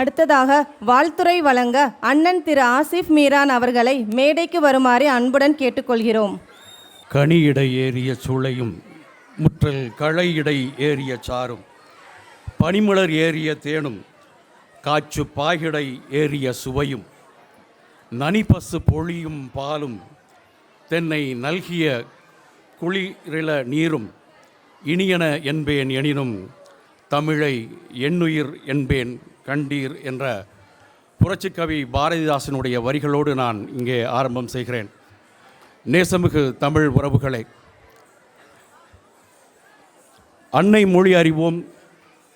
அடுத்ததாக வாழ்த்துரை வழங்க அண்ணன் திரு ஆசிஃப் மீரான் அவர்களை மேடைக்கு வருமாறு அன்புடன் கேட்டுக்கொள்கிறோம். கனியிடை ஏறிய சுளையும் முற்றல் களையிடை ஏறிய சாரும் பனிமலர் ஏறிய தேனும் காற்று பாகிடை ஏறிய சுவையும் நனிபசு பொழியும் பாலும் தென்னை நல்கிய குளிரில நீரும் இனியன என்பேன் எனினும் தமிழை எண்ணுயிர் என்பேன் கண்டீர் என்ற புரட்சிக்கவி பாரதிதாசனுடைய வரிகளோடு நான் இங்கே ஆரம்பம் செய்கிறேன். நேசமிகு தமிழ் உறவுகளே. அன்னை மொழி அறிவோம்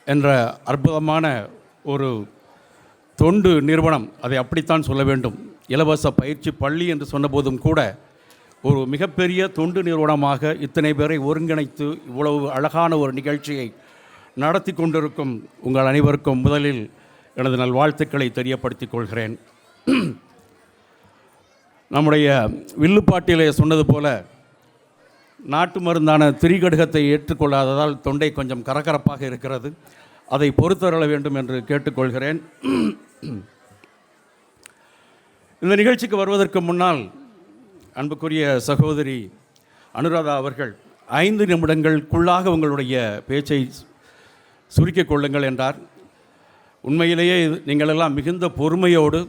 என்ற அற்புதமான ஒரு தொண்டு நிறுவனம் அதை அப்படித்தான் சொல்ல வேண்டும். இலவச பயிற்சி பள்ளி என்று சொன்னபோதும் கூட ஒரு மிகப்பெரிய தொண்டு நிறுவனமாக இத்தனை பேரை ஒருங்கிணைத்து இவ்வளவு அழகான ஒரு நிகழ்ச்சியை நடத்தி கொண்டிருக்கும் உங்கள் அனைவருக்கும் முதலில் எனது நல்வாழ்த்துக்களை தெரியப்படுத்திக் கொள்கிறேன். நம்முடைய வில்லுப்பாட்டிலே சொன்னது போல நாட்டு மருந்தான திரிகடுகத்தை ஏற்றுக்கொள்ளாததால் தொண்டை கொஞ்சம் கரகரப்பாக இருக்கிறது. அதை பொறுத்தருள வேண்டும் என்று கேட்டுக்கொள்கிறேன் இந்த நிகழ்ச்சிக்கு வருவதற்கு முன்னால் அன்புக்குரிய சகோதரி அனுராதா அவர்கள் ஐந்து நிமிடங்களுக்குள்ளாக உங்களுடைய பேச்சை சுருக்கிக் கொள்ளுங்கள் என்றார். உண்மையிலேயே நீங்களெல்லாம் மிகுந்த பொறுமையோடு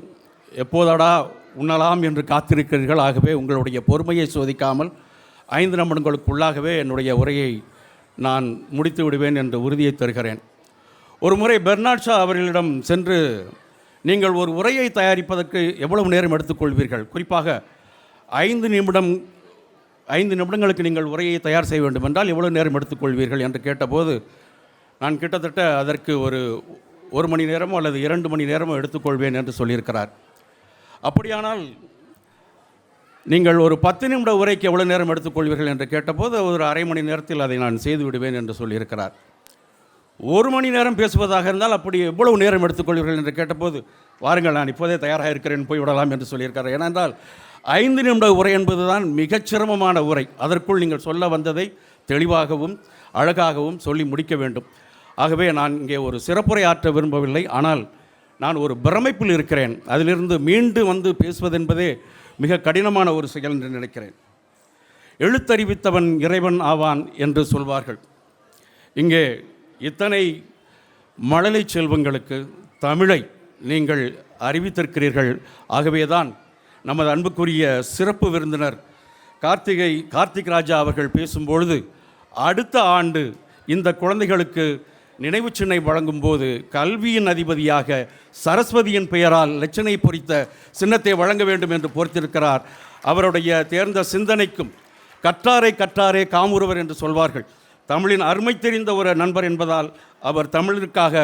எப்போதடா உண்ணலாம் என்று காத்திருக்கிறீர்கள். ஆகவே உங்களுடைய பொறுமையை சோதிக்காமல் ஐந்து நிமிடங்களுக்குள்ளாகவே என்னுடைய உரையை நான் முடித்து விடுவேன் என்ற உறுதியை தருகிறேன். ஒரு முறை பெர்னாட் ஷா அவர்களிடம் சென்று நீங்கள் ஒரு உரையை தயாரிப்பதற்கு எவ்வளவு நேரம் எடுத்துக்கொள்வீர்கள் குறிப்பாக ஐந்து நிமிடம் ஐந்து நிமிடங்களுக்கு நீங்கள் உரையை தயார் செய்ய வேண்டும் என்றால் எவ்வளவு நேரம் எடுத்துக்கொள்வீர்கள் என்று கேட்டபோது நான் கிட்டத்தட்ட அதற்கு ஒரு ஒரு மணி நேரமோ அல்லது இரண்டு மணி நேரமோ எடுத்துக்கொள்வேன் என்று சொல்லியிருக்கிறார். அப்படியானால் நீங்கள் ஒரு பத்து நிமிட உரைக்கு எவ்வளோ நேரம் எடுத்துக்கொள்வீர்கள் என்று கேட்டபோது ஒரு அரை மணி நேரத்தில் அதை நான் செய்து விடுவேன் என்று சொல்லியிருக்கிறார். ஒரு மணி நேரம் பேசுவதாக இருந்தால் அப்படி எவ்வளவு நேரம் எடுத்துக்கொள்வீர்கள் என்று கேட்டபோது வாருங்கள் நான் இப்போதே தயாராக இருக்கிறேன் போய்விடலாம் என்று சொல்லியிருக்கிறார். ஏனென்றால் ஐந்து நிமிட உரை என்பதுதான் மிகச் சிரமமான உரை. அதற்குள் நீங்கள் சொல்ல வந்ததை தெளிவாகவும் அழகாகவும் சொல்லி முடிக்க வேண்டும். ஆகவே நான் இங்கே ஒரு சிறப்புரை ஆற்ற விரும்பவில்லை. ஆனால் நான் ஒரு பிரமிப்பில் இருக்கிறேன். அதிலிருந்து மீண்டு வந்து பேசுவதென்பதே மிக கடினமான ஒரு செயல் என்று நினைக்கிறேன். எழுத்தறிவித்தவன் இறைவன் ஆவான் என்று சொல்வார்கள். இங்கே இத்தனை மழலை செல்வங்களுக்கு தமிழை நீங்கள் அறிவித்திருக்கிறீர்கள். ஆகவே தான் நமது அன்புக்குரிய சிறப்பு விருந்தினர் கார்த்திகை கார்த்திக் ராஜா அவர்கள் பேசும்பொழுது அடுத்த ஆண்டு இந்த குழந்தைகளுக்கு நினைவு சின்னை வழங்கும்போது கல்வியின் அதிபதியாக சரஸ்வதியின் பெயரால் லட்சணை பொறித்த சின்னத்தை வழங்க வேண்டும் என்று பொறுத்திருக்கிறார். அவருடைய தேர்ந்த சிந்தனைக்கும் கற்றாரை கற்றாரே காமுறுவர் என்று சொல்வார்கள். தமிழின் அருமை தெரிந்த ஒரு நண்பர் என்பதால் அவர் தமிழிற்காக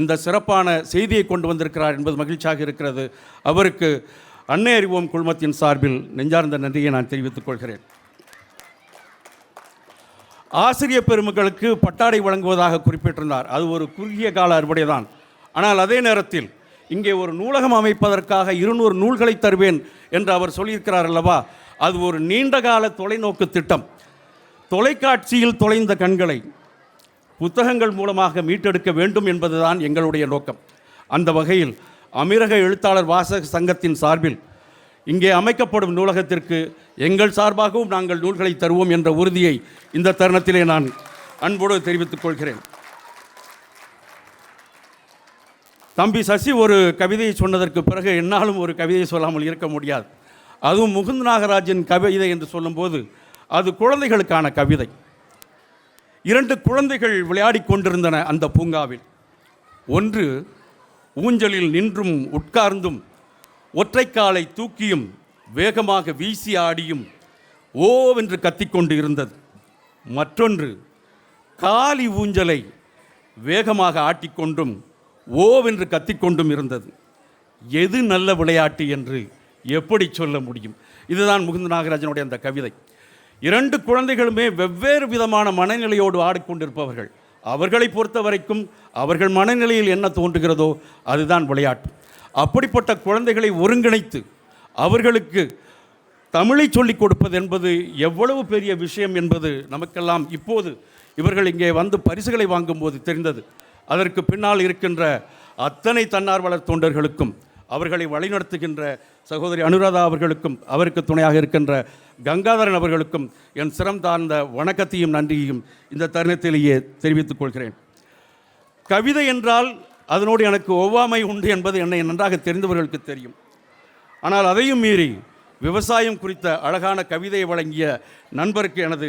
இந்த சிறப்பான செய்தியை கொண்டு வந்திருக்கிறார் என்பது மகிழ்ச்சியாக இருக்கிறது. அவருக்கு அன்னை அறிவோம் குழுமத்தின் சார்பில் நெஞ்சார்ந்த நன்றியை நான் தெரிவித்துக் கொள்கிறேன். ஆசிரியர் பெருமக்களுக்கு பட்டாடை வழங்குவதாக குறிப்பிட்டிருந்தார். அது ஒரு குறுகிய கால அறுவடை தான் ஆனால் அதே நேரத்தில் இங்கே ஒரு நூலகம் அமைப்பதற்காக இருநூறு நூல்களை தருவேன் என்று அவர் சொல்லியிருக்கிறார் அல்லவா? அது ஒரு நீண்டகால தொலைநோக்கு திட்டம். தொலைக்காட்சியில் தொலைந்த கண்களை புத்தகங்கள் மூலமாக மீட்டெடுக்க வேண்டும் என்பதுதான் எங்களுடைய நோக்கம். அந்த வகையில் அமீரக எழுத்தாளர் வாசக சங்கத்தின் சார்பில் இங்கே அமைக்கப்படும் நூலகத்திற்கு எங்கள் சார்பாகவும் நாங்கள் நூல்களை தருவோம் என்ற உறுதியை இந்த தருணத்திலே நான் அன்போடு தெரிவித்துக் கொள்கிறேன். தம்பி சசி ஒரு கவிதையை சொன்னதற்கு பிறகு என்னாலும் ஒரு கவிதையை சொல்லாமல் இருக்க முடியாது. அதுவும் முகுந்த் நாகராஜின் கவிதை என்று சொல்லும்போது அது குழந்தைகளுக்கான கவிதை. இரண்டு குழந்தைகள் விளையாடிக் கொண்டிருந்தன அந்த பூங்காவில். ஒன்று ஊஞ்சலில் நின்றும் உட்கார்ந்தும் ஒற்றைக்காலை தூக்கியும் வேகமாக வீசி ஆடியும் ஓவென்று கத்திக்கொண்டு இருந்தது. மற்றொன்று காலி ஊஞ்சலை வேகமாக ஆட்டிக்கொண்டும் ஓவென்று கத்திக்கொண்டும் இருந்தது. எது நல்ல விளையாட்டு என்று எப்படி சொல்ல முடியும்? இதுதான் முகுந்த நாகராஜனுடைய அந்த கவிதை. இரண்டு குழந்தைகளுமே வெவ்வேறு விதமான மனநிலையோடு ஆடிக்கொண்டிருப்பவர்கள். அவர்களை பொறுத்த வரைக்கும் அவர்கள் மனநிலையில் என்ன தோன்றுகிறதோ அதுதான் விளையாட்டு. அப்படிப்பட்ட குழந்தைகளை ஒருங்கிணைத்து அவர்களுக்கு தமிழை சொல்லிக் கொடுப்பது என்பது எவ்வளவு பெரிய விஷயம் என்பது நமக்கெல்லாம் இப்போது இவர்கள் இங்கே வந்து பரிசுகளை வாங்கும்போது தெரிந்தது. அதற்கு பின்னால் இருக்கின்ற அத்தனை தன்னார்வலர் தொண்டர்களுக்கும் அவர்களை வழிநடத்துகின்ற சகோதரி அனுராதா அவர்களுக்கும் அவருக்கு துணையாக இருக்கின்ற கங்காதரன் அவர்களுக்கும் என் சிரம் தாழ்ந்த வணக்கத்தையும் நன்றியையும் இந்த தருணத்திலேயே தெரிவித்துக் கொள்கிறேன். கவிதை என்றால் அதனோடு எனக்கு ஒவ்வாமை உண்டு என்பது என்னை நன்றாக தெரிந்தவர்களுக்கு தெரியும். ஆனால் அதையும் மீறி விவசாயம் குறித்த அழகான கவிதையை வழங்கிய நண்பருக்கு எனது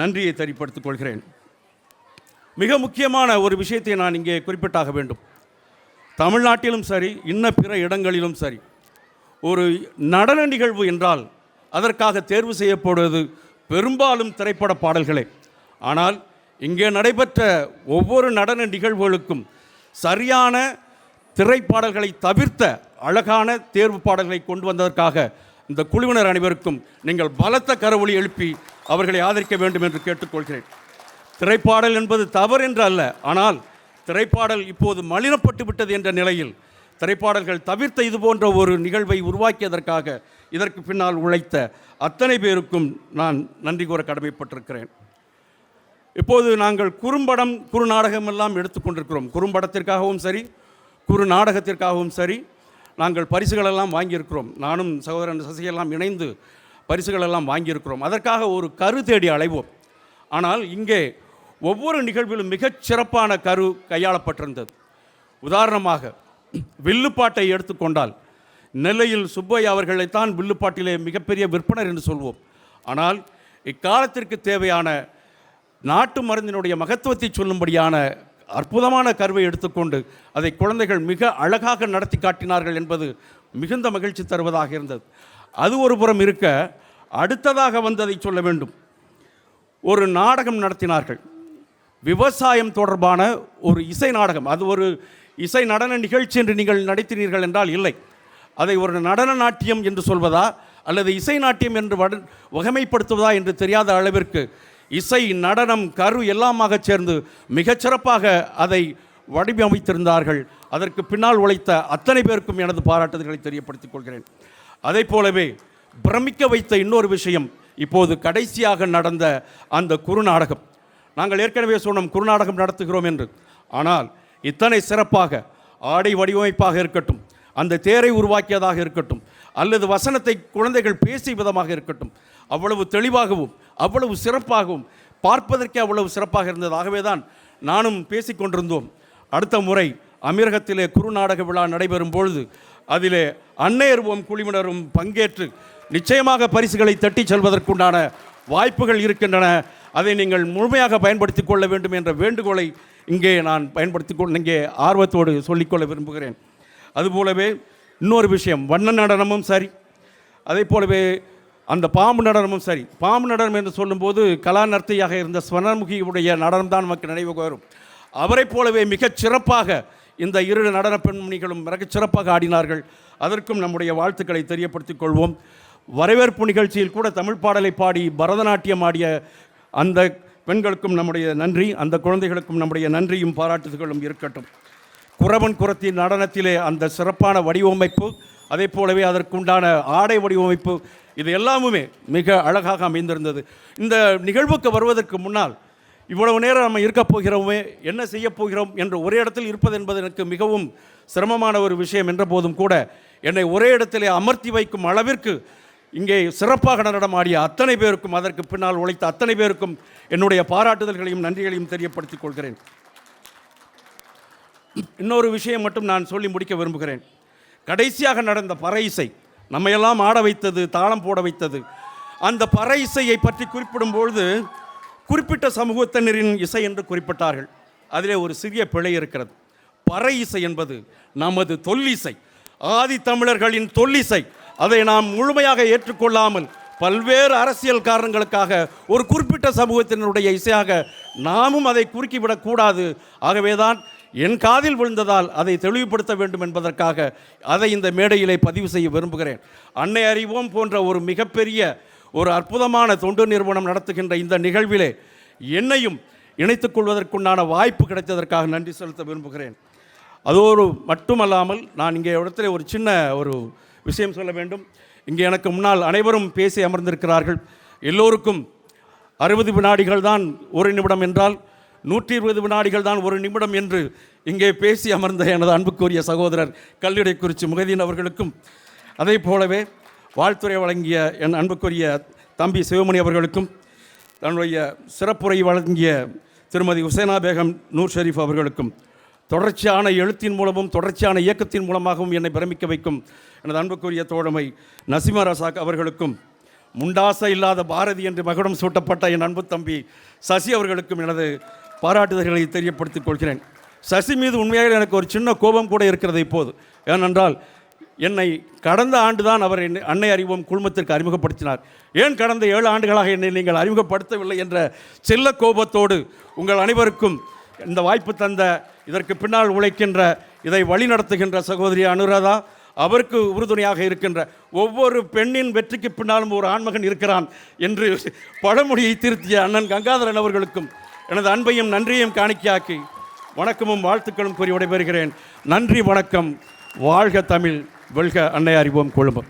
நன்றியை தெரிவிப்படுத்திக் கொள்கிறேன். மிக முக்கியமான ஒரு விஷயத்தை நான் இங்கே குறிப்பிட்டாக வேண்டும். தமிழ்நாட்டிலும் சரி இன்ன பிற இடங்களிலும் சரி ஒரு நடன நிகழ்வு என்றால் அதற்காக தேர்வு செய்யப்படுவது பெரும்பாலும் திரைப்பட பாடல்களே. ஆனால் இங்கே நடைபெற்ற ஒவ்வொரு நடன நிகழ்வுகளுக்கும் சரியான திரைப்பாடல்களை தவிர்த்த அழகான தேர்வு பாடல்களை கொண்டு வந்ததற்காக இந்த குழுவினர் அனைவருக்கும் நீங்கள் பலத்த கரவொலி எழுப்பி அவர்களை ஆதரிக்க வேண்டும் என்று கேட்டுக்கொள்கிறேன். திரைப்பாடல் என்பது தவறு என்று அல்ல. ஆனால் திரைப்பாடல் இப்போது மலினப்பட்டு விட்டது என்ற நிலையில் திரைப்பாடல்கள் தவிர்த்த இது போன்ற ஒரு நிகழ்வை உருவாக்கியதற்காக இதற்கு பின்னால் உழைத்த அத்தனை பேருக்கும் நான் நன்றி கூற கடமைப்பட்டிருக்கிறேன். இப்போது நாங்கள் குறும்படம் குறுநாடகம் எல்லாம் எடுத்துக்கொண்டிருக்கிறோம். குறும்படத்திற்காகவும் சரி குறு நாடகத்திற்காகவும் சரி நாங்கள் பரிசுகளெல்லாம் வாங்கியிருக்கிறோம். நானும் சகோதரன் சசிகெல்லாம் இணைந்து பரிசுகளெல்லாம் வாங்கியிருக்கிறோம். அதற்காக ஒரு கரு தேடி அலைவோம். ஆனால் இங்கே ஒவ்வொரு நிகழ்விலும் மிகச் சிறப்பான கரு கையாளப்பட்டிருந்தது. உதாரணமாக வில்லுப்பாட்டை எடுத்துக்கொண்டால் நெல்லையில் சுப்பையா அவர்களைத்தான் வில்லுப்பாட்டிலே மிகப்பெரிய விற்பனர் என்று சொல்வோம். ஆனால் இக்காலத்திற்கு தேவையான நாட்டு மருந்தினுடைய மகத்துவத்தை சொல்லும்படியான அற்புதமான கருவை எடுத்துக்கொண்டு அதை குழந்தைகள் மிக அழகாக நடத்தி காட்டினார்கள் என்பது மிகுந்த மகிழ்ச்சி தருவதாக இருந்தது. அது ஒரு புறம் இருக்க அடுத்ததாக வந்ததை சொல்ல வேண்டும். ஒரு நாடகம் நடத்தினார்கள். விவசாயம் தொடர்பான ஒரு இசை நாடகம். அது ஒரு இசை நடன நிகழ்ச்சி என்று நீங்கள் நடத்தினீர்கள் என்றால் இல்லை. அதை ஒரு நடன நாட்டியம் என்று சொல்வதா அல்லது இசை நாட்டியம் என்று வட வகைமைப்படுத்துவதா என்று தெரியாத அளவிற்கு இசை நடனம் கரு எல்லாமாக சேர்ந்து மிகச்சிறப்பாக அதை வடிவமைத்திருந்தார்கள். அதற்கு பின்னால் உழைத்த அத்தனை பேருக்கும் எனது பாராட்டுதல்களை தெரியப்படுத்திக் கொள்கிறேன். அதே போலவே பிரமிக்க வைத்த இன்னொரு விஷயம் இப்போது கடைசியாக நடந்த அந்த குறுநாடகம் நாங்கள் ஏற்கனவே சொன்னோம் குறுநாடகம் நடத்துகிறோம் என்று. ஆனால் இத்தனை சிறப்பாக ஆடை வடிவமைப்பாக இருக்கட்டும் அந்த தேரை உருவாக்கியதாக இருக்கட்டும் அல்லது வசனத்தை குழந்தைகள் பேசிய விதமாக இருக்கட்டும் அவ்வளவு தெளிவாகவும் அவ்வளவு சிறப்பாகவும் பார்ப்பதற்கே அவ்வளவு சிறப்பாக இருந்தது. ஆகவே தான் நானும் பேசிக்கொண்டிருந்தோம். அடுத்த முறை அமீரகத்திலே குறுநாடக விழா நடைபெறும் பொழுது அதிலே அன்னையர்வோம் குழுவினரும் பங்கேற்று நிச்சயமாக பரிசுகளை தட்டிச் செல்வதற்குண்டான வாய்ப்புகள் இருக்கின்றன. அதை நீங்கள் முழுமையாக பயன்படுத்திக் கொள்ள வேண்டும் என்ற வேண்டுகோளை இங்கே நான் பயன்படுத்தி கொள்ள இங்கே ஆர்வத்தோடு சொல்லிக்கொள்ள விரும்புகிறேன். அதுபோலவே இன்னொரு விஷயம் வண்ண நடனமும் சரி அதே போலவே அந்த பாம்பு நடனமும் சரி. பாம்பு நடனம் என்று சொல்லும்போது கலா நர்த்தியாக இருந்த ஸ்வர்ணமுகியுடைய நடனம் தான் நமக்கு நினைவுக்கு வரும் அவரைப் போலவே மிகச் சிறப்பாக இந்த இரு நடன பெண்மணிகளும் மிகச் சிறப்பாக ஆடினார்கள். அதற்கும் நம்முடைய வாழ்த்துக்களை தெரியப்படுத்திக் கொள்வோம். வரவேற்பு நிகழ்ச்சியில் கூட தமிழ் பாடலை பாடி பரதநாட்டியம் ஆடிய அந்த பெண்களுக்கும் நம்முடைய நன்றி அந்த குழந்தைகளுக்கும் நம்முடைய நன்றியும் பாராட்டுதல்களும் இருக்கட்டும். குறவன் குரத்தின் நடனத்திலே அந்த சிறப்பான வடிவமைப்பு அதே போலவே அதற்குண்டான ஆடை வடிவமைப்பு இது எல்லாமுமே மிக அழகாக அமைந்திருந்தது. இந்த நிகழ்வுக்கு வருவதற்கு முன்னால் இவ்வளவு நேரம் நம்ம இருக்கப் போகிறோமே என்ன செய்ய போகிறோம் என்று ஒரே இடத்தில் இருப்பது என்பது எனக்கு மிகவும் சிரமமான ஒரு விஷயம் என்ற போதும் கூட என்னை ஒரே இடத்திலே அமர்த்தி வைக்கும் அளவிற்கு இங்கே சிறப்பாக நடனமாடிய அத்தனை பேருக்கும் அதற்கு பின்னால் உழைத்த அத்தனை பேருக்கும் என்னுடைய பாராட்டுதல்களையும் நன்றிகளையும் தெரியப்படுத்திக் கொள்கிறேன். இன்னொரு விஷயம் மட்டும் நான் சொல்லி முடிக்க விரும்புகிறேன். கடைசியாக நடந்த பறை இசை நம்மையெல்லாம் ஆட வைத்தது தாளம் போட வைத்தது. அந்த பறை இசையை பற்றி குறிப்பிடும் பொழுது குறிப்பிட்ட சமூகத்தினரின் இசை என்று குறிப்பிட்டார்கள். அதிலே ஒரு சிறிய பிழை இருக்கிறது. பறை இசை என்பது நமது தொல்லிசை. ஆதி தமிழர்களின் தொல்லிசை. அதை நாம் முழுமையாக ஏற்றுக்கொள்ளாமல் பல்வேறு அரசியல் காரணங்களுக்காக ஒரு குறிப்பிட்ட சமூகத்தினருடைய இசையாக நாமும் அதை குறுக்கிவிடக்கூடாது. ஆகவேதான் என் காதில் விழுந்ததால் அதை தெளிவுபடுத்த வேண்டும் என்பதற்காக அதை இந்த மேடையிலே பதிவு செய்ய விரும்புகிறேன். அன்னை அறிவோம் போன்ற ஒரு மிகப்பெரிய ஒரு அற்புதமான தொண்டு நிறுவனம் நடத்துகின்ற இந்த நிகழ்விலே என்னையும் இணைத்துக் கொள்வதற்குண்டான வாய்ப்பு கிடைத்ததற்காக நன்றி செலுத்த விரும்புகிறேன். அதோடு மட்டுமல்லாமல் நான் இங்கே இடத்துல ஒரு சின்ன ஒரு விஷயம் சொல்ல வேண்டும். இங்கே எனக்கு முன்னால் அனைவரும் பேசி அமர்ந்திருக்கிறார்கள். எல்லோருக்கும் அறுபது வினாடிகள் தான் ஒரு நிமிடம் என்றால் நூற்றி இருபது வினாடிகள் தான் ஒரு நிமிடம் என்று இங்கே பேசி அமர்ந்த எனது அன்புக்குரிய சகோதரர் கல்லிடை குறிச்சி முகதீன் அவர்களுக்கும் அதே போலவே வாழ்த்துறை வழங்கிய என் அன்புக்குரிய தம்பி சிவமணி அவர்களுக்கும் தன்னுடைய சிறப்புரை வழங்கிய திருமதி உசேனா பேகம் நூர் ஷெரீஃப் அவர்களுக்கும் தொடர்ச்சியான எழுத்தின் மூலமும் தொடர்ச்சியான இயக்கத்தின் மூலமாகவும் என்னை பிரமிக்க வைக்கும் எனது அன்புக்குரிய தோழமை நசிமா ரசாக் அவர்களுக்கும் முண்டாசை இல்லாத பாரதி என்று மகுடம் சூட்டப்பட்ட என் அன்பு தம்பி சசி அவர்களுக்கும் எனது பாராட்டுதல்களை தெரியப்படுத்திக் கொள்கிறேன். சசி மீது உண்மையாக எனக்கு ஒரு சின்ன கோபம் கூட இருக்கிறது இப்போது. ஏனென்றால் என்னை கடந்த ஆண்டு தான் அவர் என்னை அன்னை அறிவோம் குழுமத்திற்கு அறிமுகப்படுத்தினார். ஏன் கடந்த ஏழு ஆண்டுகளாக என்னை நீங்கள் அறிமுகப்படுத்தவில்லை என்ற செல்ல கோபத்தோடு உங்கள் அனைவருக்கும் இந்த வாய்ப்பு தந்த இதற்கு பின்னால் உழைக்கின்ற இதை வழிநடத்துகின்ற சகோதரி அனுராதா அவருக்கு உறுதுணையாக இருக்கின்ற ஒவ்வொரு பெண்ணின் வெற்றிக்கு பின்னாலும் ஒரு ஆண்மகன் இருக்கிறான் என்று பழமொழியை திருத்திய அண்ணன் கங்காதரன் அவர்களுக்கும் எனது அன்பையும் நன்றியையும் காணிக்கையாக்கி வணக்கமும் வாழ்த்துக்களும் கூறி விடைபெறுகிறேன். நன்றி வணக்கம். வாழ்க தமிழ் வெல்க அன்னை அறிவோம் கொழும்பு.